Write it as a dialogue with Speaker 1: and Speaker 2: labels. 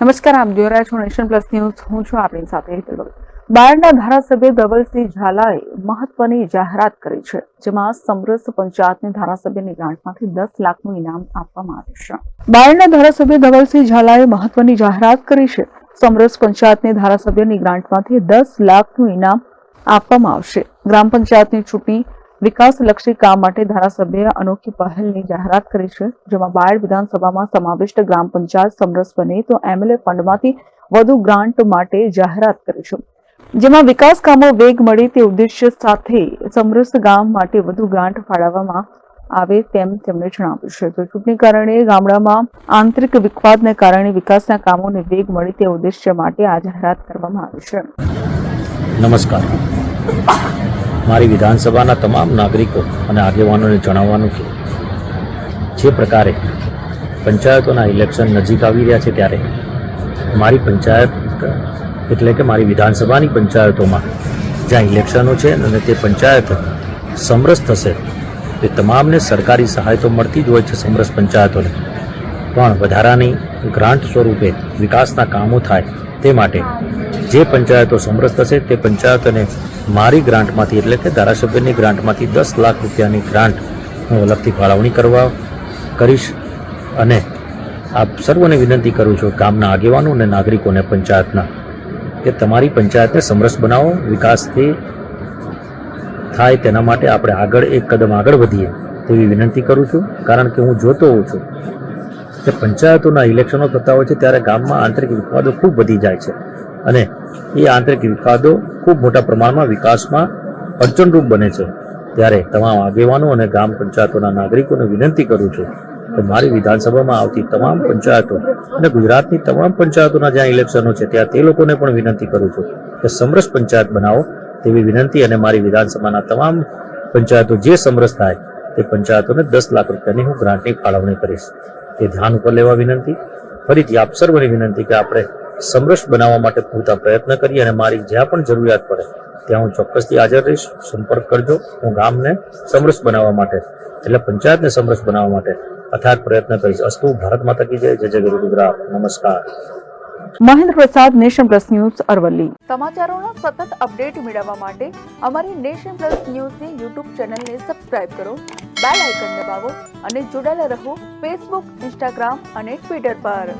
Speaker 1: નમસ્કાર, આપ જોઈ રહ્યા છો નેશન પ્લસ ન્યૂઝ. હું છું આપની સાથે બાયડના ધારાસભ્ય ધવલસિંહ ઝાલાએ મહત્વની જાહેરાત કરી છે, જેમાં સમરસ પંચાયતને ધારાસભ્યની ગ્રાન્ટમાંથી દસ લાખનું ઇનામ આપવામાં આવ્યું છે. બાયડના ધારાસભ્ય ધવલસિંહ ઝાલાએ મહત્વની જાહેરાત કરી છે, સમરસ પંચાયતને ધારાસભ્યની ગ્રાન્ટમાંથી દસ લાખનું ઇનામ આપવામાં આવશે. ગ્રામ પંચાયતની ચૂંટણી વિકાસલક્ષી કામ માટે ધારાસભ્યએ અનોખી પહેલની જાહેરાત કરી છે, જેમાં બાયડ વિધાનસભામાં સમાવિષ્ટ ગ્રામ પંચાયત સમરસ બને તો એમએલએ ફંડમાંથી વધુ ગ્રાન્ટ માટે જાહેરાત કરી છે. જેમાં વિકાસ કામો વેગ મળે તે ઉદ્દેશ્ય સાથે સમરસ ગામ માટે વધુ ગ્રાન્ટ ફાળવવામાં આવે તેમ તેમણે જણાવ્યું છે. તો ચૂંટણી કારણે ગામડામાં આંતરિક વિખવાદને કારણે વિકાસના કામોને વેગ મળે તે ઉદ્દેશ્ય માટે આ જાહેરાત કરવામાં આવી છે.
Speaker 2: નમસ્કાર. મારી વિધાનસભાના તમામ નાગરિકો અને આગેવાનોને જણાવવાનું કે જે પ્રકારે પંચાયતોના ઇલેક્શન નજીક આવી રહ્યા છે ત્યારે મારી પંચાયત, એટલે કે મારી વિધાનસભાની પંચાયતોમાં જ્યાં ઇલેક્શનો છે અને તે પંચાયત સમરસ થશે, તે તમામને સરકારી સહાય તો મળતી જ હોય છે સમરસ પંચાયતોને. પણ વધારાની ગ્રાન્ટ સ્વરૂપે વિકાસના કામો થાય તે માટે જે પંચાયતો સમરસ થશે તે પંચાયતોને મારી ગ્રાન્ટમાંથી એટલે કે ધારાસભ્યની ગ્રાન્ટમાંથી દસ લાખ રૂપિયાની ગ્રાન્ટ હું અલગથી ફાળવણી કરવા કરીશ અને આપ સર્વને વિનંતી કરું છું ગામના આગેવાનો અને નાગરિકોને પંચાયતના કે તમારી પંચાયતને સમરસ બનાવો, વિકાસથી થાય તેના માટે આપણે આગળ એક કદમ આગળ વધીએ તેવી વિનંતી કરું છું. કારણ કે હું જોતો હોઉં છું કે પંચાયતોના ઇલેક્શનો થતા હોય છે ત્યારે ગામમાં આંતરિક વિવાદો ખૂબ વધી જાય છે. અને એ આંતરિક વિવાદો ખૂબ મોટા પ્રમાણમાં વિકાસમાં અડચણરૂપ બને છે. ત્યારે તમામ આગેવાનો અને ગ્રામ પંચાયતોના નાગરિકોને વિનંતી કરું છું કે મારી વિધાનસભામાં આવતી તમામ પંચાયતો અને ગુજરાતની તમામ પંચાયતોના જ્યાં ઇલેક્શનો છે ત્યાં તે લોકોને પણ વિનંતી કરું છું કે સમરસ પંચાયત બનાવો તેવી વિનંતી અને મારી વિધાનસભાના તમામ પંચાયતો જે સમરસ થાય તે પંચાયતોને દસ લાખ રૂપિયાની હું ગ્રાન્ટની ફાળવણી કરીશ. તે ધ્યાન ઉપર લેવા વિનંતી. ફરીથી આપ સર્વની વિનંતી કે આપણે સમરસ બનાવવા માટે પૂરતા પ્રયત્ન કરી અને મારી જ્યાં પણ જરૂરિયાત પડે ત્યાં હું ચોક્કસથી હાજર રહીશ. સંપર્ક કરજો. હું ગામને સમરસ બનાવવા માટે એટલે પંચાયતને સમરસ બનાવવા માટે અથાગ પ્રયત્ન કરીશ. અસ્તુ ભારત માતા કી જય. જય જય ગુરુ ગુજરાત. નમસ્કાર.
Speaker 1: મહેન્દ્ર પ્રસાદ નેશન પ્લસ ન્યૂઝ અરવલ્લી. સમાચારોના સતત અપડેટ મેળવવા માટે અમારી નેશન પ્લસ ન્યૂઝની યુટ્યુબ ચેનલને સબસ્ક્રાઇબ કરો બેલ આઇકન દબાવો અને જોડાયેલા રહો ફેસબુક ઇન્સ્ટાગ્રામ અને ટ્વિટર પર.